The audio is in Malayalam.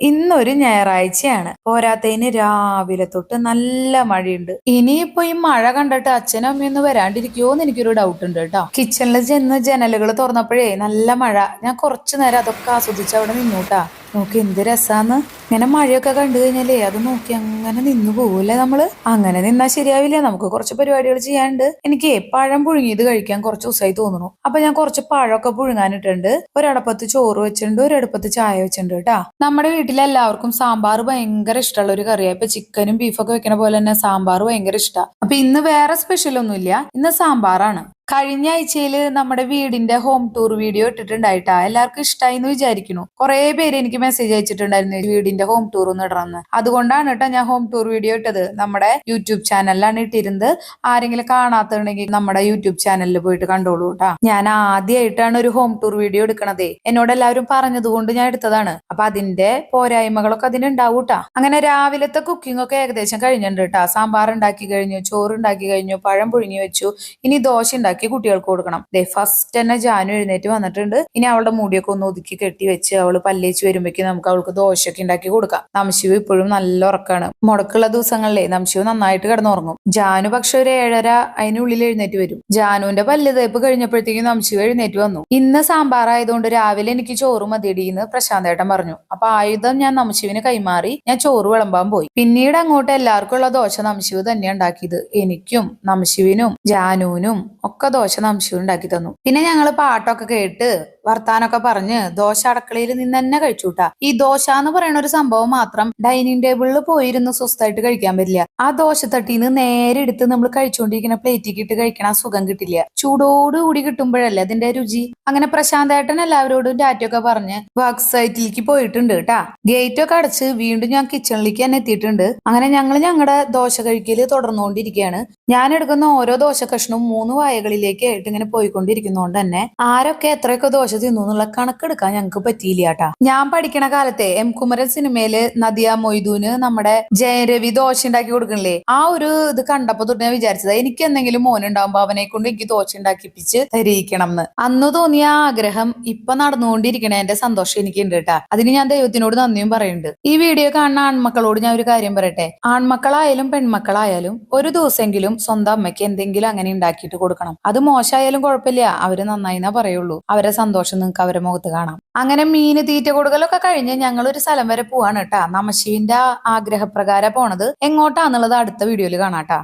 ഇന്നൊരു ഞായറാഴ്ചയാണ്. പോരാത്തതിന് രാവിലെ തൊട്ട് നല്ല മഴയുണ്ട്. ഇനിയിപ്പോ ഈ മഴ കണ്ടിട്ട് അച്ഛനും അമ്മയൊന്നും എന്ന് എനിക്കൊരു ഡൗട്ട് ഉണ്ട് കേട്ടോ. കിച്ചണിൽ ചെന്ന് ജനലുകൾ തുറന്നപ്പോഴേ നല്ല മഴ. ഞാൻ കുറച്ചു നേരം അതൊക്കെ ആസ്വദിച്ച് അവിടെ നിന്നൂട്ടാ നോക്കി എന്ത് രസാന്ന്. ഇങ്ങനെ മഴയൊക്കെ കണ്ടു കഴിഞ്ഞാലേ അത് നോക്കി അങ്ങനെ നിന്നു പോകൂലേ നമ്മൾ? അങ്ങനെ നിന്നാ ശരിയാവില്ല. നമുക്ക് കുറച്ച് പരിപാടികൾ ചെയ്യാനുണ്ട്. എനിക്ക് പഴം പുഴുങ്ങിയത് കഴിക്കാൻ കുറച്ച് ദിവസമായി തോന്നുന്നു. അപ്പൊ ഞാൻ കുറച്ച് പഴമൊക്കെ പുഴുങ്ങാനിട്ടുണ്ട്. ഒരടപ്പത്ത് ചോറ് വെച്ചിട്ടുണ്ട് ഒരടുപ്പത്ത് ചായ വെച്ചിട്ടുണ്ട് കേട്ടാ. നമ്മുടെ വീട്ടിലെ എല്ലാവർക്കും സാമ്പാർ ഭയങ്കര ഇഷ്ടമുള്ള ഒരു കറിയാ. ഇപ്പൊ ചിക്കനും ബീഫൊക്കെ വെക്കണ പോലെ തന്നെ സാമ്പാർ ഭയങ്കര ഇഷ്ടമാണ് അപ്പൊ ഇന്ന് വേറെ സ്പെഷ്യൽ ഒന്നുമില്ല. ഇന്ന് സാമ്പാറാണ്. കഴിഞ്ഞ ആഴ്ചയിൽ നമ്മുടെ വീടിന്റെ ഹോം ടൂർ വീഡിയോ ഇട്ടിട്ടുണ്ടായിട്ടാ. എല്ലാവർക്കും ഇഷ്ടമായി എന്ന് വിചാരിക്കുന്നു. കുറെ പേര് എനിക്ക് മെസ്സേജ് അയച്ചിട്ടുണ്ടായിരുന്നു വീടിന്റെ ഹോം ടൂർ ഒന്ന് ഇടണമെന്ന്. അതുകൊണ്ടാണ് കേട്ടോ ഞാൻ ഹോം ടൂർ വീഡിയോ ഇട്ടത്. നമ്മുടെ യൂട്യൂബ് ചാനലിലാണ് ഇട്ടിരുന്നത്. ആരെങ്കിലും കാണാത്തുണ്ടെങ്കിൽ നമ്മുടെ യൂട്യൂബ് ചാനലിൽ പോയിട്ട് കണ്ടോളൂ കേട്ടാ ഞാൻ ആദ്യമായിട്ടാണ് ഒരു ഹോം ടൂർ വീഡിയോ എടുക്കണതേ. എന്നോട് എല്ലാവരും പറഞ്ഞതുകൊണ്ട് ഞാൻ എടുത്തതാണ്. അപ്പൊ അതിന്റെ പോരായ്മകളൊക്കെ അതിനുണ്ടാവും കേട്ടാ അങ്ങനെ രാവിലത്തെ കുക്കിംഗ് ഒക്കെ ഏകദേശം കഴിഞ്ഞിട്ടുണ്ട് കേട്ടാ സാമ്പാർ ഉണ്ടാക്കി കഴിഞ്ഞു ചോറ് ഉണ്ടാക്കി കഴിഞ്ഞു പഴം പുഴുങ്ങി വെച്ചു. ഇനി ദോശ കുട്ടികൾക്ക് കൊടുക്കണം. ദേ ഫസ്റ്റ് തന്നെ ജാനു എഴുന്നേറ്റ് വന്നിട്ടുണ്ട്. ഇനി അവളുടെ മുടിയൊക്കെ ഒന്ന് ഒതുക്കി കെട്ടി വെച്ച് അവൾ പല്ലേച്ച് വരുമ്പോഴേക്കും നമുക്ക് അവൾക്ക് ദോശയൊക്കെ ഉണ്ടാക്കി കൊടുക്കാം. നംശിവ് ഇപ്പോഴും നല്ല ഉറക്കാണ്. മുടക്കുള്ള ദിവസങ്ങളിലെ നംശിവ് നന്നായിട്ട് കിടന്നുറങ്ങും. ജാനു പക്ഷെ ഒരു ഏഴര അതിനുള്ളിൽ എഴുന്നേറ്റ് വരും. ജാനുവിന്റെ പല്ല് തേപ്പ് കഴിഞ്ഞപ്പോഴത്തേക്കും നംശിവ് എഴുന്നേറ്റ് വന്നു. ഇന്ന് സാമ്പാർ ആയതുകൊണ്ട് രാവിലെ എനിക്ക് ചോറ് മതിയടിയെന്ന് പ്രശാന്തേട്ടൻ പറഞ്ഞു. അപ്പൊ ആയുധം ഞാൻ നംശിവിന് കൈമാറി ഞാൻ ചോറ് വിളമ്പാൻ പോയി. പിന്നീട് അങ്ങോട്ട് എല്ലാവർക്കും ഉള്ള ദോശ നംശിവ് തന്നെ ഉണ്ടാക്കിയത്. എനിക്കും നംശിവിനും ജാനുവിനും ഒക്കെ ദോശ നംശിവ് ഉണ്ടാക്കി തന്നു. പിന്നെ ഞങ്ങൾ പാട്ടൊക്കെ കേട്ട് വർത്താനൊക്കെ പറഞ്ഞ് ദോശ അടക്കളയിൽ നിന്ന് തന്നെ കഴിച്ചുട്ടാ. ഈ ദോശ എന്ന് പറയുന്ന ഒരു സംഭവം മാത്രം ഡൈനിങ് ടേബിളിൽ പോയിരുന്ന് സ്വസ്ഥമായിട്ട് കഴിക്കാൻ പറ്റില്ല. ആ ദോശ തട്ടീന്ന് നേരെ എടുത്ത് നമ്മൾ കഴിച്ചുകൊണ്ടിരിക്കുന്ന പ്ലേറ്റിക്ക് ഇട്ട് കഴിക്കണ സുഖം കിട്ടില്ല. ചൂടോട് കൂടി കിട്ടുമ്പോഴല്ലേ അതിന്റെ രുചി? അങ്ങനെ പ്രശാന്തേട്ടൻ എല്ലാവരോടും ഡാറ്റൊക്കെ പറഞ്ഞ് വർക്ക് സൈറ്റിലേക്ക് പോയിട്ടുണ്ട് കേട്ടാ. ഗേറ്റ് ഒക്കെ അടച്ച് വീണ്ടും ഞാൻ കിച്ചണിലേക്ക് തന്നെ എത്തിയിട്ടുണ്ട്. അങ്ങനെ ഞങ്ങൾ ഞങ്ങളുടെ ദോശ കഴിക്കൽ തുടർന്നുകൊണ്ടിരിക്കുകയാണ് ഞാൻ എടുക്കുന്ന ഓരോ ദോശ കഷ്ണവും മൂന്ന് വായകളിലേക്ക് ആയിട്ട് ഇങ്ങനെ പോയിക്കൊണ്ടിരിക്കുന്നതുകൊണ്ട് തന്നെ ആരൊക്കെ എത്രയൊക്കെ ദോശ തിന്നു എന്നുള്ള കണക്കെടുക്കാൻ ഞങ്ങൾക്ക് പറ്റിയില്ല കേട്ടാ ഞാൻ പഠിക്കണ കാലത്തെ എം കുമരൻ സിനിമയിൽ നദിയ മൊയ്തൂന് നമ്മുടെ ജയരവി ദോശ ഉണ്ടാക്കി കൊടുക്കണില്ലേ? ആ ഒരു ഇത് കണ്ടപ്പോ തൊട്ട് ഞാൻ വിചാരിച്ചത് എനിക്ക് എന്തെങ്കിലും മോൻ മോനുണ്ടാവുമ്പോ അവനെ കൊണ്ട് എനിക്ക് ദോശ ഉണ്ടാക്കിപ്പിച്ച് തരിയിക്കണം എന്ന് അന്ന് തോന്നിയ ആഗ്രഹം ഇപ്പൊ നടന്നുകൊണ്ടിരിക്കണേന്റെ സന്തോഷം എനിക്കുണ്ട് കേട്ടാ അതിന് ഞാൻ ദൈവത്തിനോട് നന്ദിയും പറയുന്നുണ്ട്. ഈ വീഡിയോ കാണുന്ന ആൺമക്കളോട് ഞാൻ ഒരു കാര്യം പറയട്ടെ? ആൺമക്കളായാലും പെൺമക്കളായാലും ഒരു ദിവസമെങ്കിലും സ്വന്തം അമ്മയ്ക്ക് എന്തെങ്കിലും അങ്ങനെ ഉണ്ടാക്കിയിട്ട് കൊടുക്കണം. അത് മോശമായാലും കുഴപ്പമില്ല. അവർ നന്നായി എന്നാ പറയുള്ളൂ. അവരെ സന്തോഷം നിങ്ങൾക്ക് അവരെ മുഖത്ത് കാണാം. അങ്ങനെ മീന് തീറ്റ കൊടുക്കലൊക്കെ കഴിഞ്ഞ് ഞങ്ങൾ ഒരു സ്ഥലം വരെ പോവാണ് കേട്ടാ. നമശിവിന്റെ ആഗ്രഹപ്രകാരം പോണത്. എങ്ങോട്ടാന്നുള്ളത് അടുത്ത വീഡിയോയിൽ കാണാട്ടാ